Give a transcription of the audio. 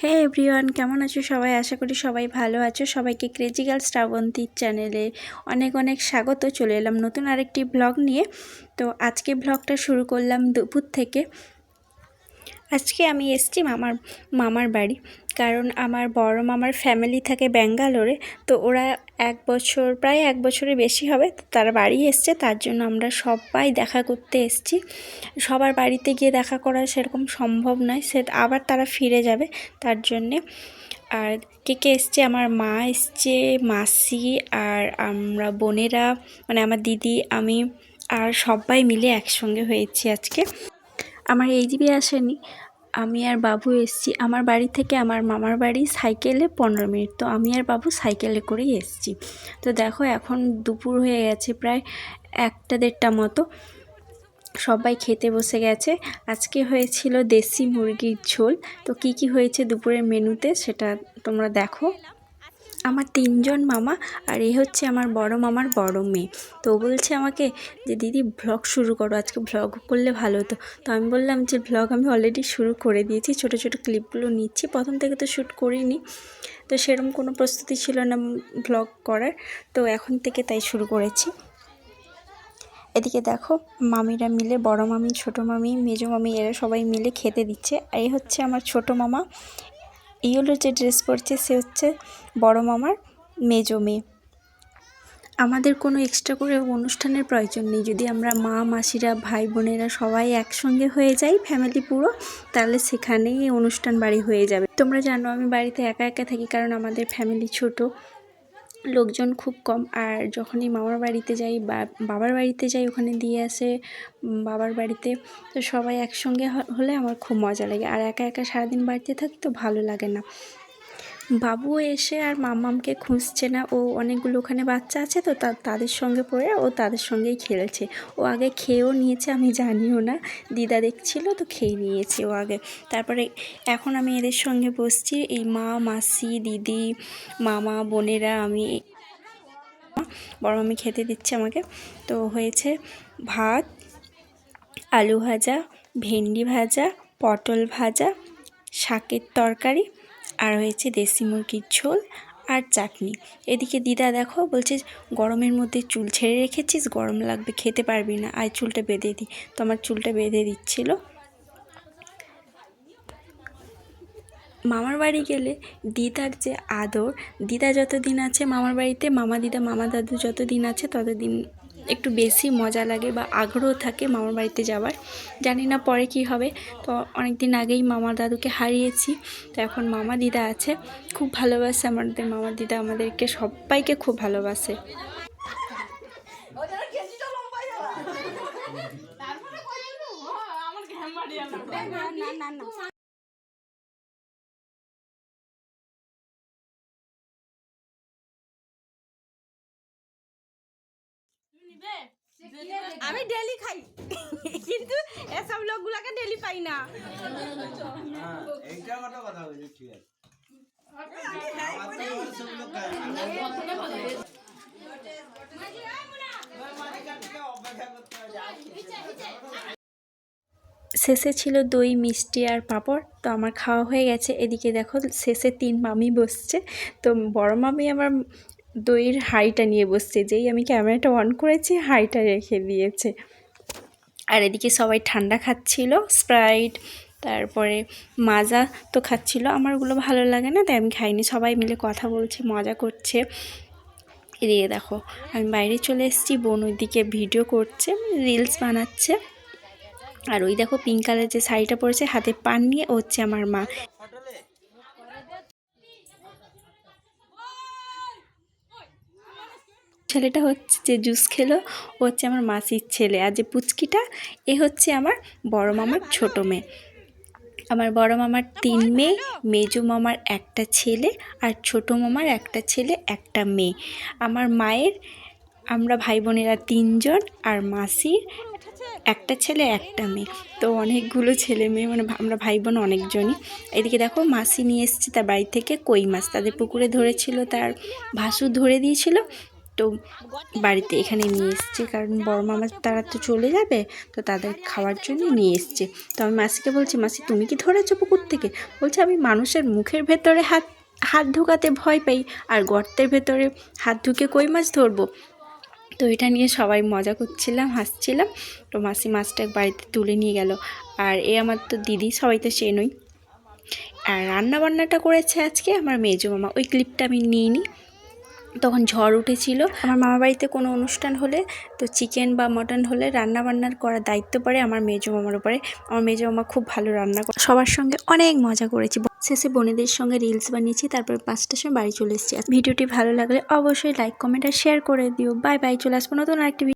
হে everyone কেমন আছো সবাই? আশা করি সবাই ভালো আছো। সবাইকে ক্রেজি গার্লস শ্রাবন্তীর চ্যানেলে অনেক অনেক স্বাগত। চলে এলাম নতুন আরেকটি ব্লগ নিয়ে। তো আজকে ব্লগটা শুরু করলাম দুপুর থেকে। আজকে আমি এসছি মামার মামার বাড়ি। কারণ আমার বড় মামার ফ্যামিলি থাকে ব্যাঙ্গালোরে তো ওরা এক বছর, প্রায় এক বছরের বেশি হবে। তারা বাড়ি এসছে, তার জন্য আমরা সবাই দেখা করতে এসছি। সবার বাড়িতে গিয়ে দেখা করা সেরকম সম্ভব নয়। সে আবার তারা ফিরে যাবে তার জন্যে। আর কে কে এসছে? আমার মা এসছে, মাসি আর আমরা বোনেরা মানে আমার দিদি, আমি আর সবাই মিলে একসঙ্গে হয়েছি আজকে। আমার এই জিবি আসেনি। আমি আর বাবু এসছি। আমার বাড়ি থেকে আমার মামার বাড়ি সাইকেলে পনেরো মিনিট। তো আমি আর বাবু সাইকেলে করেই এসছি। তো দেখো, এখন দুপুর হয়ে গেছে প্রায় একটা দেড়টা মতো। সবাই খেতে বসে গেছে। আজকে হয়েছিল দেশি মুরগির ঝোল। তো কি কি হয়েছে দুপুরের মেনুতে সেটা তোমরা দেখো। আমার তিনজন মামা আর এ হচ্ছে আমার বড় মামার বড় মেয়ে। তো বলছে আমাকে যে, দিদি ভ্লগ শুরু করো, আজকে ভ্লগ করলে ভালো হতো। তো আমি বললাম যে ভ্লগ আমি অলরেডি শুরু করে দিয়েছি, ছোট ছোট ক্লিপগুলো নিচ্ছি। প্রথম থেকে তো শ্যুট করিনি। তো সেরকম কোনো প্রস্তুতি ছিল না ভ্লগ করার। তো এখন থেকে তাই শুরু করেছি। এদিকে দেখো, মামিরা মিলে, বড় মামি, ছোট মামি, মেজো মামি, এরা সবাই মিলে খেতে দিচ্ছে। আর এই হচ্ছে আমার ছোট মামা। এই হলো যে ড্রেস পরছে, সে হচ্ছে বড় মামার মেজো মেয়ে। আমাদের কোনো এক্সট্রা করে অনুষ্ঠানের প্রয়োজন নেই। যদি আমরা মা, মাসিরা, ভাই, বোনেরা সবাই একসঙ্গে হয়ে যাই ফ্যামিলি পুরো, তাহলে সেখানেই অনুষ্ঠান বাড়ি হয়ে যাবে। তোমরা জানো আমি বাড়িতে একা একা থাকি কারণ আমাদের ফ্যামিলি ছোট। লোকজন খুব কম। আর যখনই মামার বাড়িতে যাই বা বাবার বাড়িতে যাই, ওখানে দিয়ে আসে বাবার বাড়িতে। তো সবাই একসঙ্গে হলে আমার খুব মজা লাগে। আর একা একা সারাদিন বাড়িতে থাকি তো ভালো লাগে না। বাবু এসে আর মামামকে খুঁজছে না। ও অনেকগুলো ওখানে বাচ্চা আছে তো তাদের সঙ্গে পড়ে ও তাদের সঙ্গেই খেলছে। ও আগে খেয়েও নিয়েছে, আমি জানিও না। দিদা দেখছিল তো খেয়ে নিয়েছে ও আগে। তারপরে এখন আমি এদের সঙ্গে বসছি, এই মা, মাসি, দিদি, মামা, বোনেরা, আমি, বড় মামি খেতে দিচ্ছে আমাকে। তো হয়েছে ভাত, আলু ভাজা, ভেন্ডি ভাজা, পটল ভাজা, শাকের তরকারি আর হয়েছে দেশি মুরগির ঝোল আর চাটনি। এদিকে দিদা দেখো বলছে গরমের মধ্যে চুল ছেড়ে রেখেছিস, গরম লাগবে, খেতে পারবি না। আয় চুলটা বেঁধে দিই তো আমার চুলটা বেঁধে দিচ্ছিল। মামার বাড়ি গেলে দিদার যে আদর, দিদা যতদিন আছে মামার বাড়িতে, মামা দিদা, মামা দাদু যতদিন আছে ততদিন একটু বেশি মজা লাগে বা আগ্রহ থাকে মামার বাড়িতে যাওয়ার। জানি না পরে কি হবে। তো অনেক দিন আগেই মামা দাদুকে হারিয়েছি। তো এখন মামা দিদা আছে। খুব ভালোবাসে আমাদের মামা দিদা। আমাদেরকে সবাইকে খুব ভালোবাসে। না না না। আমি ডেলি খাই। কিন্তু এসব লোকগুলোকে ডেলি পাই না। এইটা কথা কথা বলছি ঠিক আছে। শেষে ছিল দই মিষ্টি আর পাঁপড়। তো আমার খাওয়া হয়ে গেছে। এদিকে দেখো শেষে তিন মামি বসছে। তো বড় মামি আমার দইয়ের হাঁড়িটা নিয়ে বসছে, যেই আমি ক্যামেরাটা অন করেছি হাঁড়িটা রেখে দিয়েছে। আর এদিকে সবাই ঠান্ডা খাচ্ছিল, স্প্রাইট, তারপরে মাজা তো খাচ্ছিল আমার ওগুলো ভালো লাগে না, তাই আমি খাইনি, সবাই মিলে কথা বলছে, মজা করছে। এদিকে দেখো, আমি বাইরে চলে এসেছি, বোন ওইদিকে ভিডিও করছে, রিলস বানাচ্ছে। আর ওই দেখো পিঙ্ক কালার যে শাড়িটা পরেছে, হাতে পান নিয়ে হচ্ছে আমার মা। ছেলেটা হচ্ছে যে জুস খেলো, ও হচ্ছে আমার মাসির ছেলে। আর যে পুচকিটা, এ হচ্ছে আমার বড় মামার ছোট মেয়ে। আমার বড় মামার তিন মেয়ে, মেজো মামার একটা ছেলে আর ছোট মামার একটা ছেলে, একটা মেয়ে। আমার মায়ের, আমরা ভাই বোনেরা তিনজন আর মাসির একটা ছেলে, একটা মেয়ে। তো অনেকগুলো ছেলে মেয়ে মানে আমরা ভাই বোন অনেকজনই। এদিকে দেখো, মাসি নিয়ে এসছে তার বাড়ি থেকে কই মাছ। তাদের পুকুরে ধরেছিল, তার ভাসু ধরে দিয়েছিল। তো বাড়িতে এখানে নিয়ে এসছে। কারণ বড় মামা, তারা তো চলে যাবে, তো তাদের খাওয়ার জন্য নিয়ে এসছে। তো আমি মাসিকে বলছি, মাসি, তুমি কি ধরেছো পুকুর থেকে? বলছে, আমি মানুষের মুখের ভেতরে হাত হাত ঢোকাতে ভয় পাই, আর গর্তের ভেতরে হাত ঢুকে কই মাছ ধরবো? তো এটা নিয়ে সবাই মজা করছিলাম, হাসছিলাম। তো মাসি মাছটা বাড়িতে তুলে নিয়ে গেল। আর এ আমার তো দিদি, সবাই তো সে নই আর রান্না বান্নাটা করেছে আজকে আমার মেজো মামা। ওই ক্লিপটা আমি নিইনি তখন ঝড় উঠেছিল। আমার মামা বাড়িতে কোনো অনুষ্ঠান হলে তো চিকেন বা মটন হলে রান্না বান্নার করার দায়িত্ব পড়ে আমার মেজো মামার উপরে। আমার মেজো মামা খুব ভালো রান্না করে। সবার সঙ্গে অনেক মজা করেছি। শেষে বোনেদের সঙ্গে রিলস বানিয়েছি, তারপর পাঁচটার সময় বাড়ি চলে এসেছি। ভিডিওটি ভালো লাগলে অবশ্যই লাইক কমেন্ট আর শেয়ার করে দিও। বাই বাই চলে আসব নতুন আরেকটি